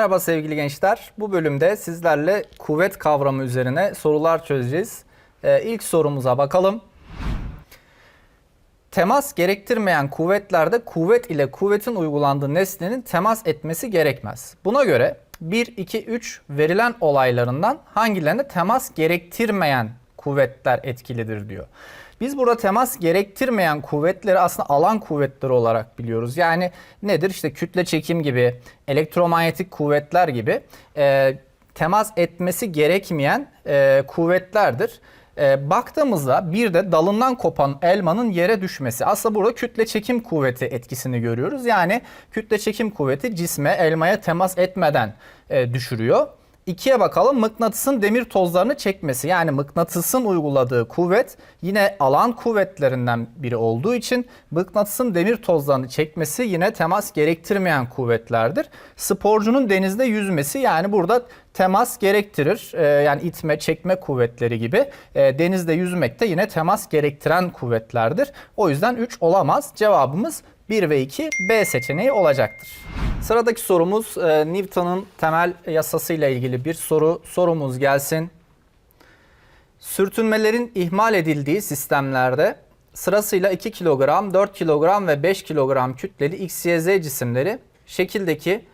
Merhaba sevgili gençler. Bu bölümde sizlerle kuvvet kavramı üzerine sorular çözeceğiz. Ee, ilk sorumuza bakalım. Temas gerektirmeyen kuvvetlerde kuvvet ile kuvvetin uygulandığı nesnenin temas etmesi gerekmez. Buna göre 1, 2, 3 verilen olaylarından hangilerine temas gerektirmeyen kuvvetler etkilidir diyor. Biz burada temas gerektirmeyen kuvvetleri aslında alan kuvvetleri olarak biliyoruz. Yani nedir? İşte kütle çekim gibi, elektromanyetik kuvvetler gibi e, temas etmesi gerekmeyen e, kuvvetlerdir. E, baktığımızda bir de dalından kopan elmanın yere düşmesi. Aslında burada kütle çekim kuvveti etkisini görüyoruz. Yani kütle çekim kuvveti cisme elmaya temas etmeden e, düşürüyor. İkiye bakalım mıknatısın demir tozlarını çekmesi. Yani mıknatısın uyguladığı kuvvet yine alan kuvvetlerinden biri olduğu için mıknatısın demir tozlarını çekmesi yine temas gerektirmeyen kuvvetlerdir. Sporcunun denizde yüzmesi yani burada temas gerektirir. Ee, yani itme, çekme kuvvetleri gibi. Ee, denizde yüzmek de yine temas gerektiren kuvvetlerdir. O yüzden 3 olamaz. Cevabımız 1 ve 2 B seçeneği olacaktır. Sıradaki sorumuz e, Newton'un temel yasası ile ilgili bir soru. Sorumuz gelsin. Sürtünmelerin ihmal edildiği sistemlerde sırasıyla 2 kilogram, 4 kilogram ve 5 kilogram kütleli X, Y, cisimleri şekildeki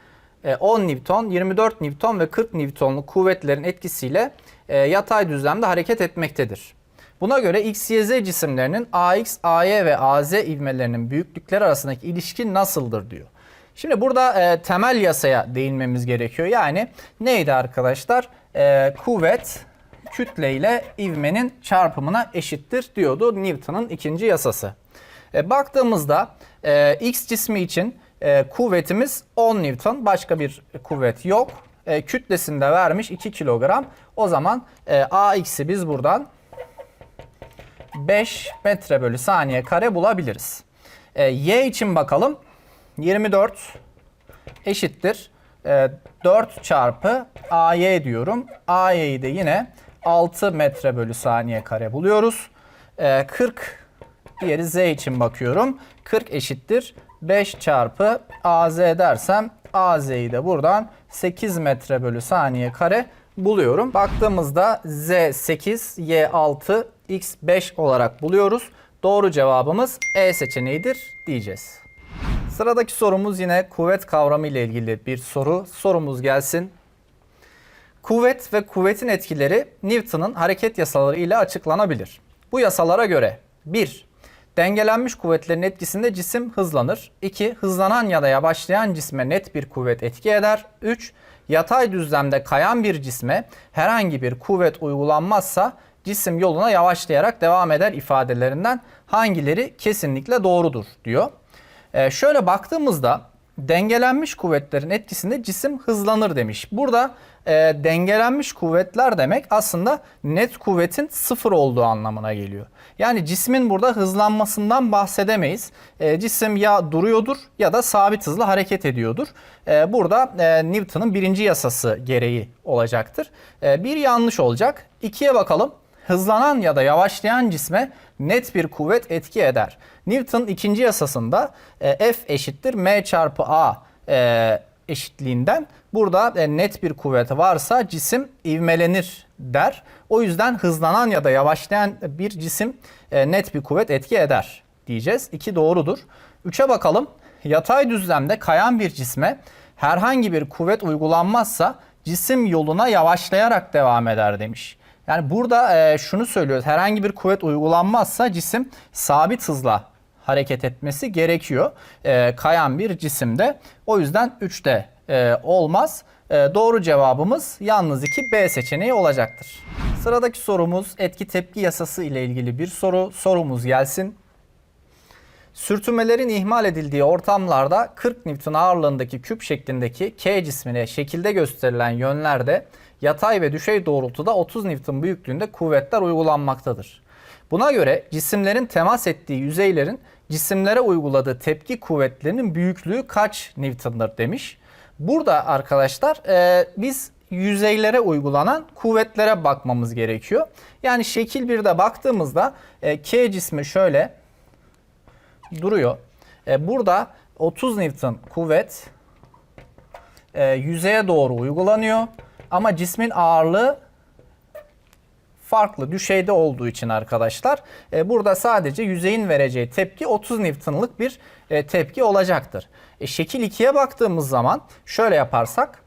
e, 10 Newton, 24 Newton ve 40 Newtonluk kuvvetlerin etkisiyle e, yatay düzlemde hareket etmektedir. Buna göre X, Y, cisimlerinin AX, AY ve AZ ivmelerinin büyüklükleri arasındaki ilişki nasıldır diyor. Şimdi burada e, temel yasaya değinmemiz gerekiyor. Yani neydi arkadaşlar? E, kuvvet kütle ile ivmenin çarpımına eşittir diyordu Newton'un ikinci yasası. E, baktığımızda e, X cismi için e, kuvvetimiz 10 Newton. Başka bir kuvvet yok. E, kütlesini vermiş 2 kilogram. O zaman e, AX'i biz buradan 5 metre bölü saniye kare bulabiliriz. E, y için bakalım. 24 eşittir. E, 4 çarpı AY diyorum. AY'yi de yine 6 metre bölü saniye kare buluyoruz. E, 40 diğeri Z için bakıyorum. 40 eşittir. 5 çarpı AZ dersem AZ'yi de buradan 8 metre bölü saniye kare buluyorum. Baktığımızda Z 8, Y 6, X 5 olarak buluyoruz. Doğru cevabımız E seçeneğidir diyeceğiz. Sıradaki sorumuz yine kuvvet kavramı ile ilgili bir soru. Sorumuz gelsin. Kuvvet ve kuvvetin etkileri Newton'un hareket yasaları ile açıklanabilir. Bu yasalara göre 1. Dengelenmiş kuvvetlerin etkisinde cisim hızlanır. 2. Hızlanan ya da yavaşlayan cisme net bir kuvvet etki eder. 3. Yatay düzlemde kayan bir cisme herhangi bir kuvvet uygulanmazsa cisim yoluna yavaşlayarak devam eder ifadelerinden hangileri kesinlikle doğrudur diyor. Ee, şöyle baktığımızda dengelenmiş kuvvetlerin etkisinde cisim hızlanır demiş. Burada e, dengelenmiş kuvvetler demek aslında net kuvvetin sıfır olduğu anlamına geliyor. Yani cismin burada hızlanmasından bahsedemeyiz. E, cisim ya duruyordur ya da sabit hızla hareket ediyordur. E, burada e, Newton'un birinci yasası gereği olacaktır. E, bir yanlış olacak. İkiye bakalım hızlanan ya da yavaşlayan cisme net bir kuvvet etki eder. Newton ikinci yasasında e, F eşittir M çarpı A e, eşitliğinden burada e, net bir kuvvet varsa cisim ivmelenir der. O yüzden hızlanan ya da yavaşlayan bir cisim e, net bir kuvvet etki eder diyeceğiz. İki doğrudur. Üçe bakalım. Yatay düzlemde kayan bir cisme herhangi bir kuvvet uygulanmazsa cisim yoluna yavaşlayarak devam eder demiş. Yani burada e, şunu söylüyoruz. Herhangi bir kuvvet uygulanmazsa cisim sabit hızla hareket etmesi gerekiyor. E, kayan bir cisimde. O yüzden 3'te e, olmaz. E, doğru cevabımız yalnız 2 B seçeneği olacaktır. Sıradaki sorumuz etki tepki yasası ile ilgili bir soru. Sorumuz gelsin. Sürtünmelerin ihmal edildiği ortamlarda 40 Newton ağırlığındaki küp şeklindeki K cismine şekilde gösterilen yönlerde yatay ve düşey doğrultuda 30 Newton büyüklüğünde kuvvetler uygulanmaktadır. Buna göre cisimlerin temas ettiği yüzeylerin cisimlere uyguladığı tepki kuvvetlerinin büyüklüğü kaç Newton'dır demiş. Burada arkadaşlar e, biz yüzeylere uygulanan kuvvetlere bakmamız gerekiyor. Yani şekil 1'de baktığımızda e, K cismi şöyle duruyor. E, burada 30 Newton kuvvet e, yüzeye doğru uygulanıyor. Ama cismin ağırlığı farklı düşeyde olduğu için arkadaşlar e, burada sadece yüzeyin vereceği tepki 30 Newton'lık bir e, tepki olacaktır. E, şekil 2'ye baktığımız zaman şöyle yaparsak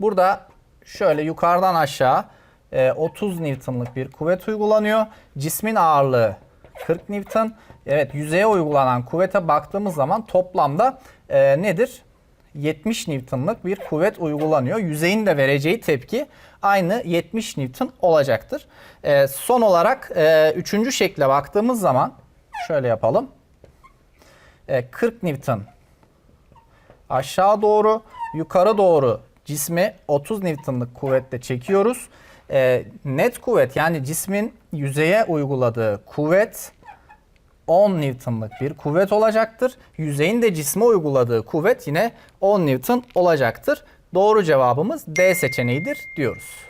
burada şöyle yukarıdan aşağı e, 30 Newton'lık bir kuvvet uygulanıyor. Cismin ağırlığı 40 Newton. Evet yüzeye uygulanan kuvvete baktığımız zaman toplamda e, nedir? 70 Newton'lık bir kuvvet uygulanıyor. Yüzeyin de vereceği tepki aynı 70 Newton olacaktır. E, son olarak e, üçüncü şekle baktığımız zaman şöyle yapalım. E, 40 Newton aşağı doğru, yukarı doğru cismi 30 Newton'lık kuvvetle çekiyoruz. E, net kuvvet yani cismin yüzeye uyguladığı kuvvet 10 Newton'lık bir kuvvet olacaktır. Yüzeyin de cisme uyguladığı kuvvet yine 10 Newton olacaktır. Doğru cevabımız D seçeneğidir diyoruz.